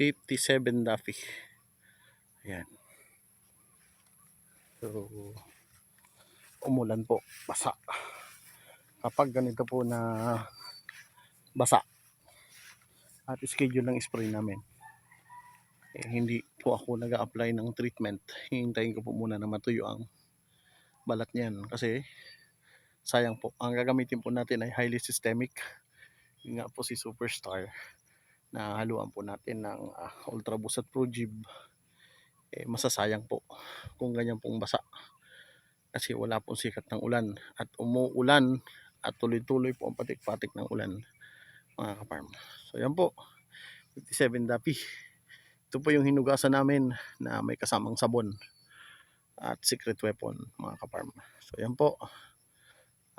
57 Duffy. Ayan. So, umulan po, basa. Kapag ganito po na basa, at schedule ng spray namin, eh, hindi po ako nag apply ng treatment. Hihintayin ko po muna na matuyo ang balat niyan. Kasi, sayang po. Ang gagamitin po natin ay highly systemic. Yun nga po si Superstar na haluan po natin ng uh, Ultra Boost at Progib. Eh, masasayang po kung ganyan pong basa. Kasi wala pong sikat ng ulan. At umuulan at tuloy-tuloy po ang patik-patik ng ulan mga kaparm. So yan po. 57 dapi. Ito po yung hinugasan namin na may kasamang sabon at secret weapon mga kaparm. So yan po.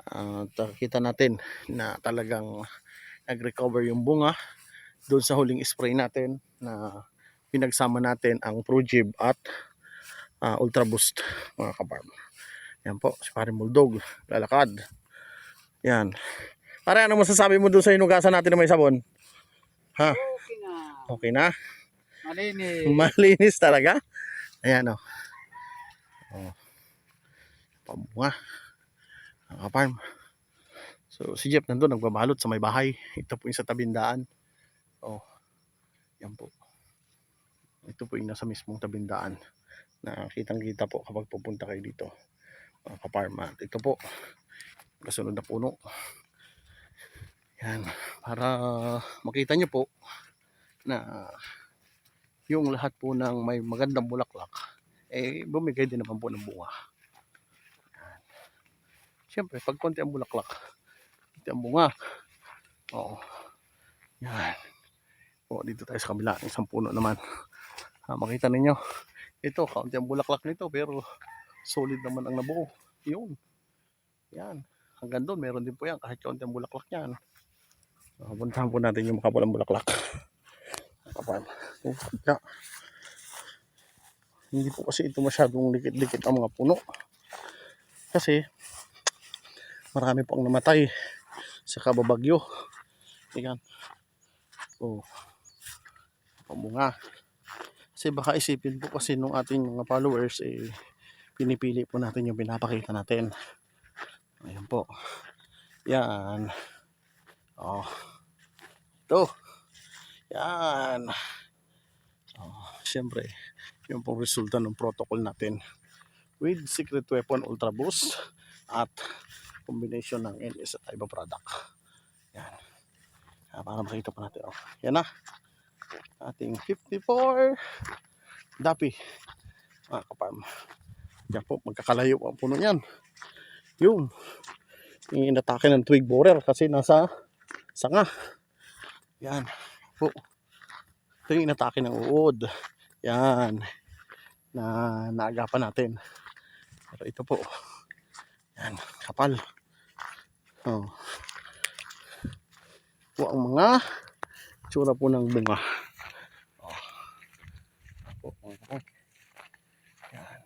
Uh, kita natin na talagang nag-recover yung bunga doon sa huling spray natin na pinagsama natin ang Progib at uh, Ultra Boost mga kaparm. Yan po, si Pare Muldog, lalakad. Yan. Pare, ano masasabi mo doon sa hinugasan natin na may sabon? Ha? Okay na. Okay na? Malinis. Malinis talaga. Ayan o. Oh. oh. Pamunga. Mga farm. So si Jeff nandun nagbabalot sa may bahay. Ito po yung sa tabindaan. Oh. Yan po. Ito po yung nasa mismong tabindaan. Na kitang kita po kapag pupunta kayo dito. Mga kaparm. At ito po. Kasunod na puno. Yan. Para makita nyo po na yung lahat po ng may magandang bulaklak eh bumigay din naman po ng bunga. Yan. Siyempre, pag konti ang bulaklak, konti ang bunga. Oo. Yan. O, dito tayo sa kabila, isang puno naman. Ah, makita ninyo, ito, kaunti ang bulaklak nito, pero solid naman ang nabuo. Yun. Yan. Hanggang doon, meron din po yan, kahit kaunti ang bulaklak yan. Uh, puntahan po natin yung makapulang bulaklak. Kapal. Oh, yeah. Hindi po kasi ito masyadong dikit-dikit ang mga puno. Kasi marami po ang namatay sa kababagyo. Ayan. Oh. Pamunga. Kasi baka isipin po kasi nung ating mga followers eh pinipili po natin yung pinapakita natin. Ayan po. Yan. Oh. Ito. Yan. Oh, Siyempre, yun pong resulta ng protocol natin with secret weapon ultra boost at combination ng NS at iba product. Yan. Ah, para makita pa natin. Oh. Yan na. Ating 54 dapi. Mga kaparm. Yan po, magkakalayo ang puno yan. Yung inatake ng twig borer kasi nasa sanga. Yan po. Ito yung inatake ng uod. Yan. Na naagapan natin. Pero ito po. Yan. Kapal. Oh. Po ang mga tsura po ng bunga. Oh. Po, mga kapal. Yan.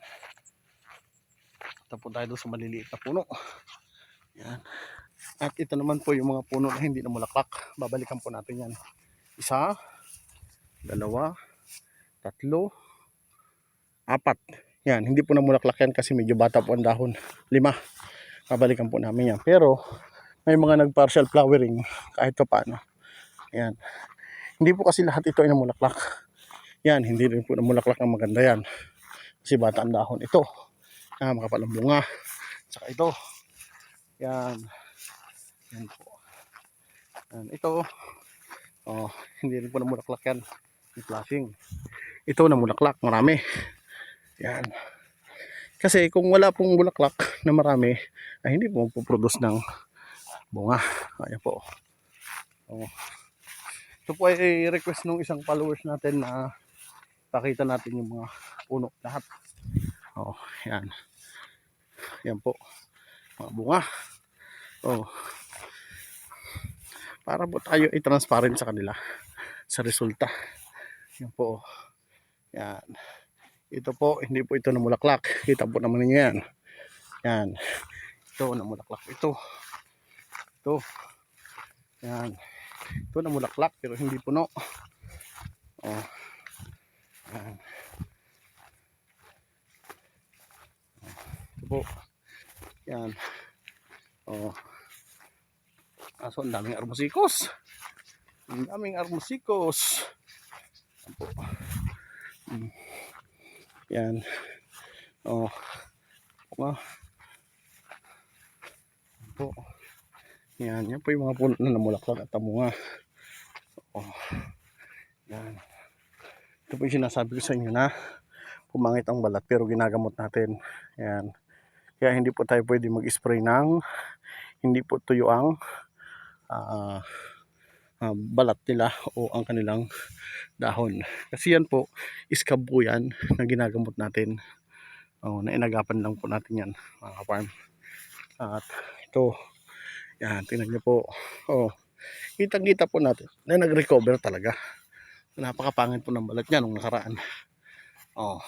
Ito po tayo doon sa maliliit na puno. Yan. At ito naman po yung mga puno na hindi na mulaklak. Babalikan po natin yan. Isa, dalawa, tatlo, apat. Yan, hindi po na mulaklak yan kasi medyo bata po ang dahon. Lima. Babalikan po namin yan. Pero, may mga nag-partial flowering kahit pa paano. Yan. Hindi po kasi lahat ito ay namulaklak. Yan, hindi rin po namulaklak ang maganda yan. Kasi bata ang dahon. Ito, ah, makapalang bunga. Saka ito. Yan. Yan po. Yan. Ito, oh, hindi rin po namulaklak yan. Yung flashing. Ito namulaklak, marami. Yan. Kasi kung wala pong bulaklak na marami, ay hindi po magpo-produce ng bunga. Ayan po. Oh. Ito po ay request ng isang followers natin na pakita natin yung mga puno lahat. Oh, yan. Yan po. Mga bunga. Oh. Para po tayo i-transparent sa kanila sa resulta. Yan po. Yan. Ito po, hindi po ito namulaklak. Kita po naman ninyo yan. Yan. Ito, namulaklak. Ito. Ito. Yan. Ito namulaklak pero hindi puno. Oh. Yan. Oh. Aso, ang daming armosikos. Ang daming armosikos. Yan po. Mm. Yan. Oh. Oh. Yan po. Yan. Yan po yung mga puno na namulaklak at tamunga. Oh. Yan. Ito po yung sinasabi ko sa inyo na pumangit ang balat pero ginagamot natin. Yan. Kaya hindi po tayo pwede mag-spray ng hindi po tuyo ang ah, ah, balat nila o ang kanilang dahon. Kasi yan po, iskab yan na ginagamot natin. Oh, na inagapan lang po natin yan mga farm. At ito, yan, tingnan nyo po. Oh, kitang-kita po natin na nag-recover talaga. Napakapangit po ng balat niya nung nakaraan. Oh,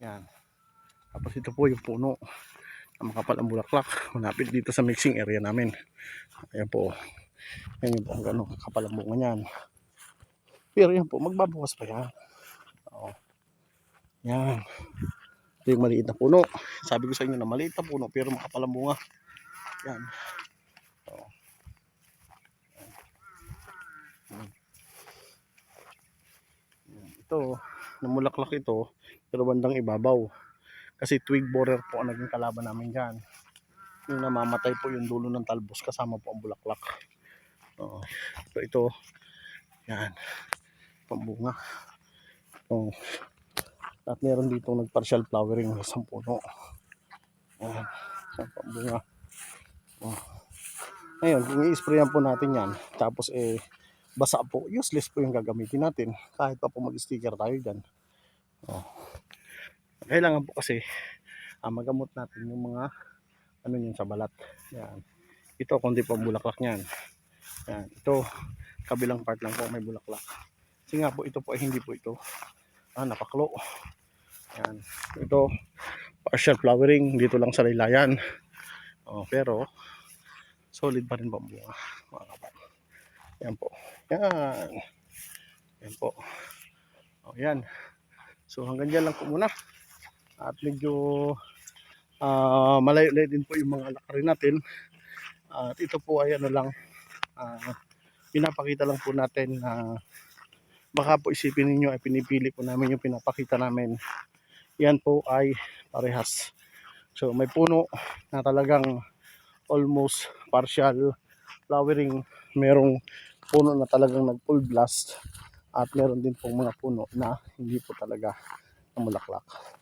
yan. Tapos ito po yung puno na makapal ang bulaklak. Malapit dito sa mixing area namin. Ayan po. Yan yung ang gano'ng kakapal ang bunga niyan. Pero yan po, magbabawas pa yan. Oo. Yan. Ito yung maliit na puno. Sabi ko sa inyo na maliit na puno pero makapal ang bunga. Yan. Oo. Yan. Yan. Ito, namulaklak ito, pero bandang ibabaw. Kasi twig borer po ang naging kalaban namin dyan. Yung namamatay po yung dulo ng talbos kasama po ang bulaklak. Oo. So ito, yan, pambunga. Oh. At meron dito nag-partial flowering ng isang puno. Yan, isang pambunga. Oh. Ngayon, i-sprayan po natin yan, tapos eh, basa po, useless po yung gagamitin natin. Kahit pa po mag-sticker tayo dyan. Oh. Kailangan po kasi ah, magamot natin yung mga ano yun sa balat. Yan. Ito, kundi po bulaklak niyan. Yan. Ito, kabilang part lang po may bulaklak. Kasi nga po, ito po ay hindi po ito. Ah, napaklo. Yan. Ito, partial flowering. Dito lang sa laylayan. Oh, pero, solid pa rin po ang bunga. Yan po. Yan. Yan po. O, yan. So, hanggang dyan lang po muna. At medyo ah malayo-layo din po yung mga alakari natin. At ito po ay ano lang, ah, pinapakita lang po natin na baka po isipin ninyo ay pinipili po namin yung pinapakita namin. Yan po ay parehas. So may puno na talagang almost partial flowering. Merong puno na talagang nag full blast. At meron din pong mga puno na hindi po talaga namulaklak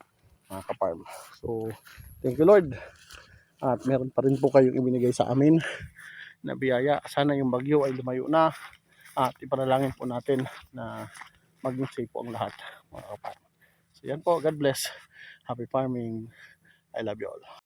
mga kaparm. So, thank you Lord. At meron pa rin po kayong ibinigay sa amin na biyaya. Sana yung bagyo ay lumayo na at ipanalangin po natin na maging safe po ang lahat mga kaparm. So yan po, God bless. Happy farming. I love you all.